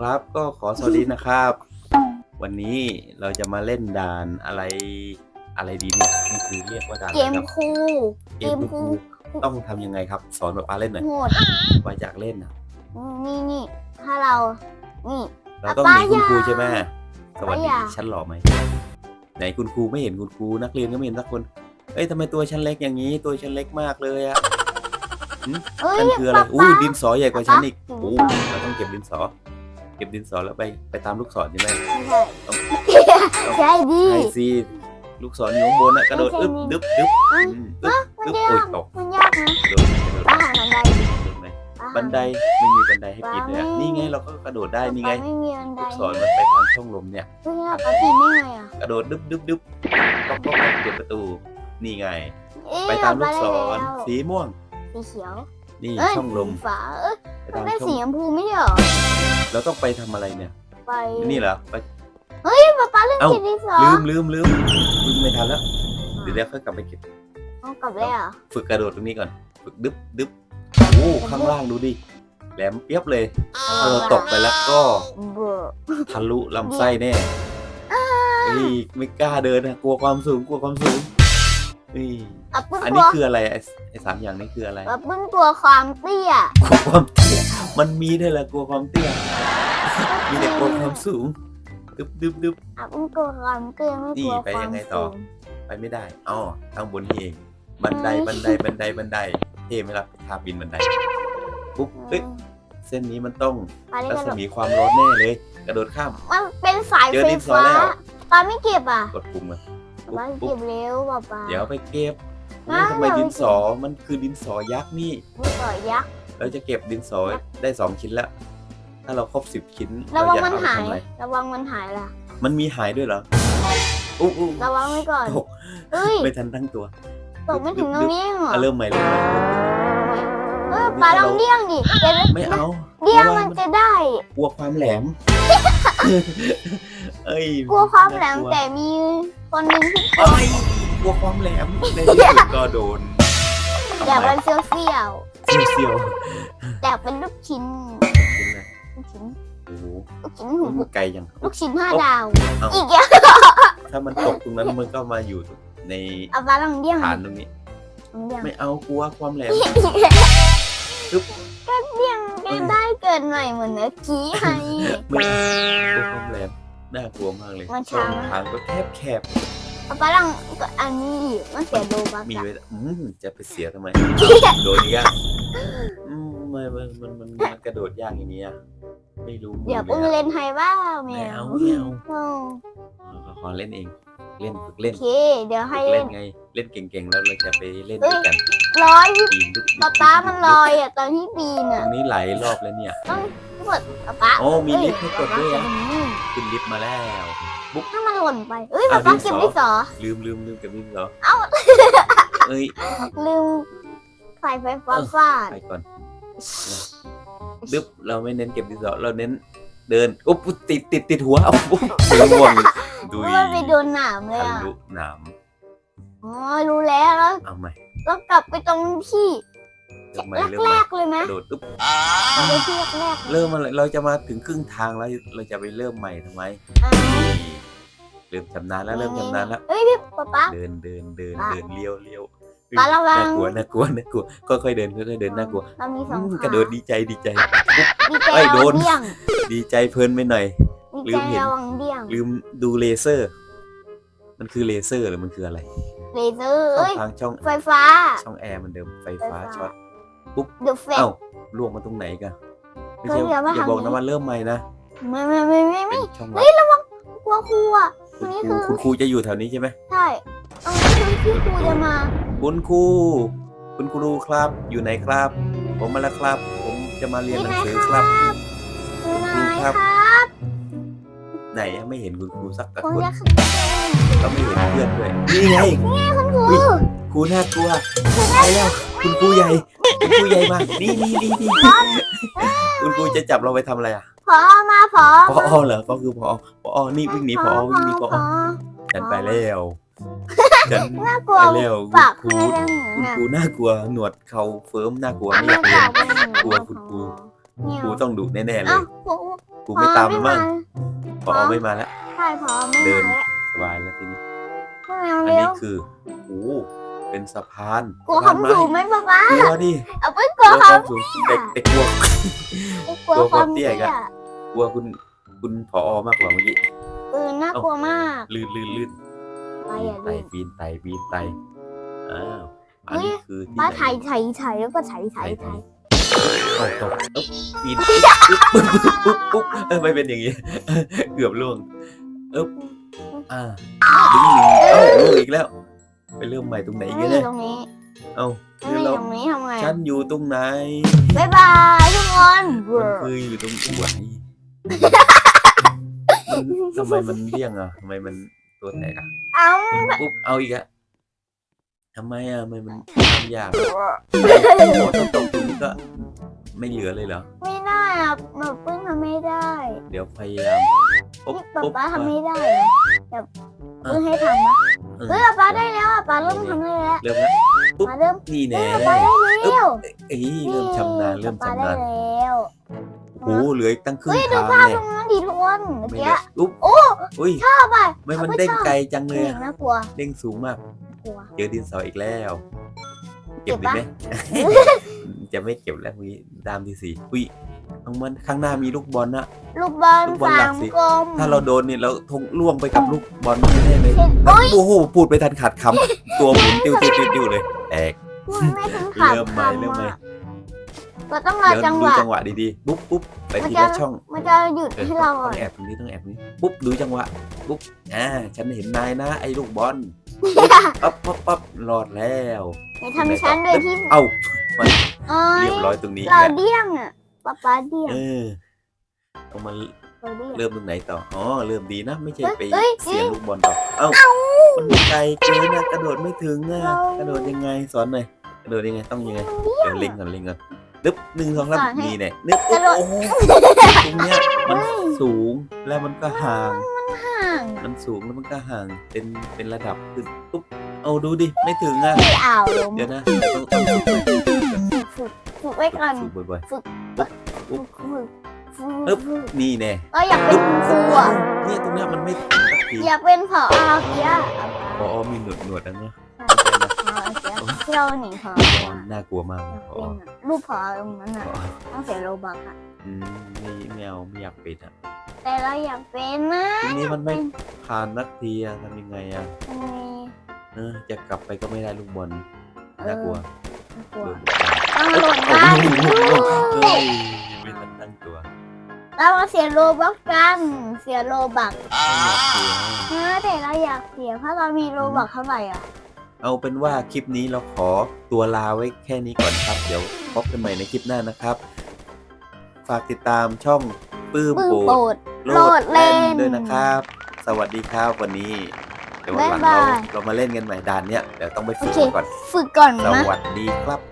ครับ ก็ขอสวัสดีนะครับ วันนี้เราจะมาเล่นด่านอะไรอะไรดีเนี่ยนี่คือเรียกว่าด่านเกอะไรมครับคูเกมคูต้องทำยังไงครับ สอนแบบป้าเล่นหน่อยโหดว่าอยากเล่นนะนี่นี่ถ้าเรา นี่ เราต้องป้ามีคุณครูอยากใช่ไหมสวัสดีป้าอยาก ฉันหล่อไหมไหนคุณครูไม่เห็นคุณครูนักเรียนก็ไม่เห็นสักคนเอ้ยทำไมตัวฉันเล็กอย่างนี้ ตัวฉันเล็กมากเลยอะเอ้ยนั่นคืออะไรป๊าอุ้ยป๊าดินสอใหญ่กว่าฉันอีกป๊าโอ้เราต้องเก็บดินสอเก็บดินสอแล้วไปไปตามลูกศรใช่ไหมไม่ใช่ใช่ดิไอซีลูกศรอยู่ข้างบนอะกระโดดไม่อึ๊บใช่ดึ๊บดึ๊บอะอืมดึ๊บมันดึ๊บยาโอ้ยกตกมันยากนะโดนกระโดด ป้าหาบันไดโดนไหมป้าหาบันไดไม่มีบันไดให้ปีนเลยอะป้าไม่นี่ไงเราก็กระโดดได้นี่ไงป้าไม่มีบันไดลูกศรมันไปทางช่องลมเนี่ยเฮ้ยเราป้าปีนได้ไงอะกระโดดดึ๊บดึ๊บดึ๊บก๊อกก๊อกก๊อกเปิดประตู นี่ไง เอ๊ะไปตามลูกศเรรไปได้สีม่วงแล้วสีเขียว นี่เอ้ยช่องลมสีฟ้าเอ้ยไปมันทางได้ช่สีองชมพูไม่ใช่เหรอเราต้องไปทำอะไรเนี่ย ไปนี่เหรอไปป้าป้าเล่นเอ้า สีที่สอลืงมลืมลืมลืมไม่ทันแล้วเดี๋ยวเดี๋ยวค่อยกลับไปเก็บ เอากลับเลยเหรอะฝึกกระโดดตรงนี้ก่อน ฝึกดึ๊บดึ๊บโอ้ข้างล่างดูดิ แหลมเปียบเลยถ้าเราตกไปแล้วก็เบื่อทะลุลำไส้แน่เฮ้ยไม่กล้าเดินนะกลัวความสูงกลัวความสูง เฮ้ยอะปึ้งอันตันี้วคืออะไรไอ้ไอ้สามอย่างนี้คืออะไรอะปึ้งตัวความเตี้ยกลัวความเตี้ย มันมีด้วยเหรอกลัวความเตี้ย มีแต่กลัวความสูง ดึ๊บดึ๊บดึ๊บอะปึ้งตัวความเตี้ยไม่นี่กลัวไปควายัมงไงต่อ สูงไปไม่ได้อ๋อข้างบนนี่เอง บันได บันได บันได บันได เท่ไหมล่ะทาบินบันได ปุ๊บเฮ้ย เส้นนี้มันต้องปลาเล่นรักศระโดดมีความร้อนแน่เลย กระโดดข้าม มันเป็นสายเจอไฟดินสอฟ้าแล้ว ปลาไม่เก็บอะ กดปุ่มอะ ปลาปุ๊บเก็บเร็วป่ะปลาเดี๋ยวไปเก็บอ้าวทำไมดินสอมันคือดินสอยักษ์นี่ดินสอยักษ์ เราจะเก็บดินสอได้สองชิ้นแล้ว ถ้าเราครบสิบชิ้นระเราวังจะมันเอาไปหาย ทำอะไรระวังมันหายล่ะ มันมีหายด้วยเหรออู้อู้ระวังไว้ก่อน ตก เฮ้ย ไม่ทันตั้งตัวตกไม่ถึงตรงนี้เหรอ อะเริ่มใหม่เริ่มใหม่ เริ่มใหม่เออปลาลองเดี้ยงดิเดี๋ยวไม่เอาเดี้ยงมันจะได้กลัวความแหลม เอ้ยกลัวความแหลมน่กแต่มีคนหนึ่งที่เอ้ยกลัวความแหลมในที่สุดก็โดนอยากเป็นเซี่ยวเซี่ยวเซียวเซียวๆอยากเป็นลูกชิ้นกินนะลูกชิ้นโอ้โหลูกชิ้นหูมันไกลยังลูกชิ้นห้าดาวเอาอีกแล้วถ้ามันตกตรงนั้นมันก็มาอยู่ในเอาปลาลองเดี้ยงฐานตรงนี้ลองเดี้ยงไม่เอากลัวความแหลม ปึ๊บก็เดี้ยงก็ได้เกินหน่อยเหมือนเมื่อกี้ไงไม่กลัวความแหลมน่ากลัวมากเลยมันช่องช้าทางก็แคบแคบเอาปลาลองก็อันนี้อีกมันเสียโดบักมีอะไว้อืมจะไปเสียทำไมโดนอีกอะอืมมันมันมันมันมันกระโดดยากอย่างนี้อะไม่รู้เดี๋ยวเลปุ้งอะเล่นไทยบ้าแมไม่วเอาไม่เอาโอ้เราขอเล่นเอง เล่นฝึกเล่นโอเค เดี๋ยวให้ฝึกเล่เล่นนไง เล่นเก่งๆ แล้วเราจะไปเล่นด้วยกันลอยพี่ปีนดึกดึกป๊าป๊าดึกมันดึกลอยอะตอนที่ปีนตรอะงนี้หลายรอบแล้วเนี่ยต้องกดป๊าป๊าโอ้มีลิฟต์ให้กดด้วยอะอะขึ้นลิฟต์มาแล้ว ถ้ามันหล่นไปเอ้ยอะป๊าป๊าดินสอเก็บดินสอลืมลืมลืมเกับลิฟต์เหรอเอ้าเอ้ยลืมสายไฟฟ้าเออฟาดไปก่อนดึบเราไม่เน้นเก็บดินสอเราเน้นเดินอุ๊บติดติดติดหัวเอาอุ๊บร่วง ดุยเมื่อไปโดนหนามเลยทะอะลุหนามอ๋อรู้แล้วแล้วเอาใหม่ก็กลับไปตรงที่เริ่มใหม่เริ่มแรใหม่กๆเลยไหมกระโดดอุ๊บไปที่แรกเริ่มอะไรเราจะมาถึงครึ่งทางแล้วเราจะไปเริ่มใหม่ทำไม ๆอ่านี่เริ่มชำนาญแล้วเริ่มชำนาญแล้ว เฮ้ยพี่ป๊าป๊า เดินเดินเดินอะเดินเลี้ยวเลี้ยวปลาระวัง น่ากลัวน่ากลัวน่ากลัวค่อยๆเดินค่อยๆเดินน่ากลัวเรามีสองอืมขากระโดดดีใจดีใจ ดีใจเอ้ยโดระวันงเดี่ยงดีใจเพลินไปหน่อยดี ลืใจมเห็น ระวังเดี่ยงลืมดูเลเซอร์ มันคือเลเซอร์หรือมันคืออะไรเลเซอร์ช่องเอ้ยทางช่องไฟฟ้า ช่องแอร์เหมันเดิมไฟฟ้าไฟฟ้า ช็อต เดอะแฟลเอ้าล่วงมาตรงไหนกันไม่ใช่เฮ้ยอย่ามาอย่าบอกทำอย่างนี้ นะว่าเริ่มใหม่นะไม่ไม่ไม่ไม่เป็ไม่นช่องเฮ้ยระวังกลัวครูอะ คุณนี่ครูคือคุณครูจะอยู่แถวนี้ใช่ไหมใช่ตรงนี้คือที่ครูจะมา คุณครูคุณครูครับ อยู่ไหนครับ ผมมาแล้วครับ ผมจะมาเรียนหนังสือครับ อยู่ไหนคครัรับบ ไหนอะไม่เห็นคุณครูสักคคนจะก็ไม่เห็นเพื่อนด้วย นี่ไงคุณครูอุ๊ยครูน่ากลัวไปแล้วคุณครูใหญ่ คุณครูใหญ่มา นี่นี่นี่นี่คุณครูจะจับเราไปทำอะไรอะพอมาพอพอเหรอก็คือพอพอนี่วิ่งหนีพอวิ่งหนีพอฉันไปแล้วฉันน่ากลัวไปแล้วปากคุคือณเรื่องหนูคุณน่ะครูน่ากลัวหนวดเขาเฟิร์มน่ากลัวไม่อยากเรียปานกเป็นหนูกลัวคุณครูเงี้ยครูต้องดุแน่ๆเลเอ้ายครูครูไม่ตามพอมั้งไพ อไม่มาแล้ว ใช่พอไม่เดิมานแล้วสบายแล้วทีนี้ ไม่เอาอันเร็นี้วคือโอ้เป็นสะพานกลัวสะคพานวามสูงไหมป๊าป๊ากลัวดิเอาไปกกลัลัววคคววามสูงเด็กเด็กกลัว กลัวความกลัวความเตี้เตี้ยยอีกอะกลัวคุณคุณผอมากกว่าเมื่อกี้ เออน่ากลัวมากลื่นลื่นลื่นไปอะไตดิปีนไตปีนไตอ้าว อันเฮ้ยนี้คือที่ป้าไหน ถ่ายถ่ายถ่ายแล้วก็ถ่ายถ่ายถ่าย ตกตกเอ๊บปีนปุ๊บปุ๊บปุ๊บปุ๊บปุ๊บเออไม่เป็นอย่างงี้ เกือบล่วงเอ๊บอ่าดึงหนึ่งเอ้าล่วงอีกแล้ว ไปเริ่มใหม่ตรงไหนอีกไม่อเนี่ยยู่ตรงนี้เอ้าไม่คืออเรายู่ตรงนี้ทำไงฉัอะนอยู่ตรงไหนบ๊ายบายทุกคนมันคืออยู่ตรงไหนมันทำไมมันเลี่ยงอะทำไมมันตัวแตกอะเอ้าปุ๊บเอาอีกอะทำไมอะทำไมมันทำยากโอ้ถ้าตกตรงนี้ก็ ไม่เหลือเลยเหรอ ไม่ได้อะหนูเพิ่งทำไม่ได้เดี๋ยวพยายามปุ๊บนี่ป๊าปุ๊บป๊าทำไม่ได้อะแบบเพิ่งให้ทำนะเออเฮ้ยป๊าป๊าได้แล้วอะป๊าเริ่มทำได้แล้วเริ่มแล้วปุ๊บป๊าเริ่มนี่เฮ้แน่ยป๊าได้แล้วเอ้ยเริ่มชำนาญเริ่มป๊าชำได้นาญแล้วโอ้โหเหลืออีกตั้งครึ่งเฮ้ยดูทางภาพเนี่ตยรงนั้นดิทุกคนเมื่อไม่กี้ได้อุ๊บโอ้อุ้ยชอบอะไม่มันเขาไม่เด้งชอบไกลจังเลยเสียงอะน่ากลัวเด้งสูงมากกลัว เจอดินสออีกแล้ว เก็เก็บบดีปะไหม จะไม่เก็บแล้วมีดามที่สี่อุ้ยข้างมันข้างหน้ามีลูกบอลนะ ลูกบอลลูกบอลหลัสากมสิ กลม ถ้าเราโดนเนี่ยเราทงล่วงไปกับลูกบอลแน่ๆเลยเห็นโอ้ยโอ้โหพูดไปทันขาดคำตัวหมุนติ้วติ้วติ้วติ้วเลยแตกพูดไม่ถึงขาดเริ่มใหม่เริ่มใหม่คำอะเราต้องรอเดี๋ยวจังหดูวะ จังหวะดีๆปุ๊บปุ๊บไปมันทีจะละช่อง มันจะหยุดเออให้เราต้อะองแอบตรงนี้ต้องแอบตรงนี้ปุ๊บดูจังหวะปุ๊บอ่าฉันเห็นนายนะ ไอ้ลูกบอลปั๊บปั๊บปั๊บรอดแล้ว อย่าทำฉันโดยที่ เอ้า เอ้ยเรียบร้อยตรงนี้เราแล้วเดี้ยงอะป๊าป๊าเดี้ยงเออเอามาเราเดี้ยง เริ่มตรงไหนต่อ อ๋อ เริ่มดีนะ ไม่ใช่เอ้ยไปเอ้ย เสียลูกบอลต่อ เอ้า มันไกลเกินนะกระโดดไม่ถึงอะเรากระโดดยังไงสอนหน่อย กระโดดยังไงต้องยังไง เดี๋ยวเล็งก่อนเล็งก่อนนึบหนึ่งสองสามสอนให้นี่เนี่ยนึบกระโดดโอ้โหตรงเนี้ยมันสูงแล้วมันก็ห่าง ห่างอะมันสูงแล้วมันก็ห่าง เป็นเป็นระดับขึ้นปุ๊บ เอาดูดิ ไม่ถึงอะไม่เอาลงเดี๋ยวนะต้องต้องฝึกไปฝึกฝึก ไว้ก่อนฝึกบ่อยฝึกฝึกฝึกฝึกปึ๊บๆนี่แน่เราอยากเป็นคุณครูอะเนี่ยตรงเนี้ยมันไม่ถึงสักทีอยากเป็นผอเกียร์พอมีหนวดหนวดๆแล้วเนาะที่เราหนีผอพอน่ากลัวมากอยากพอเป็นอะรูปผอตรงนั้นอะพอต้องเสียโลบักอะอืมไม่ไม่เอาไม่อยากเป็นอะแต่เราอยากเป็นนะทีนี้มันไม่อยากผ่านนักทีอะทำยังไงอะเป็นมี เออจะกลับไปก็ไม่ได้ลูกบอลน่ากลัว น่ากลัวต้องหล่นโอ้น้ำโหเฮ้ยไม่ทันตั้งตัวเรามาเสียโลบักกัน เสียโลบักไม่อยากเสียนะแต่เราอยากเสียเพราะเรามีโลบักเท่าไหร่อะ เอาเป็นว่าคลิปนี้เราขอตัวลาไว้แค่นี้ก่อนครับ เดี๋ยวพบกันใหม่ในคลิปหน้านะครับ ฝากติดตามช่องปื้มปึ้งโปโปรด ดโลดเล่น ด้วยนะครับ สวัสดีครับวันนี้ เดี๋ยววันหลังบ๊ายเราบาย เรามาเล่นกันใหม่ด่านเนี้ยเดี๋ยวต้องไปฝึกโอเคก่อน ฝึกก่อนสนะ วัสดีครับ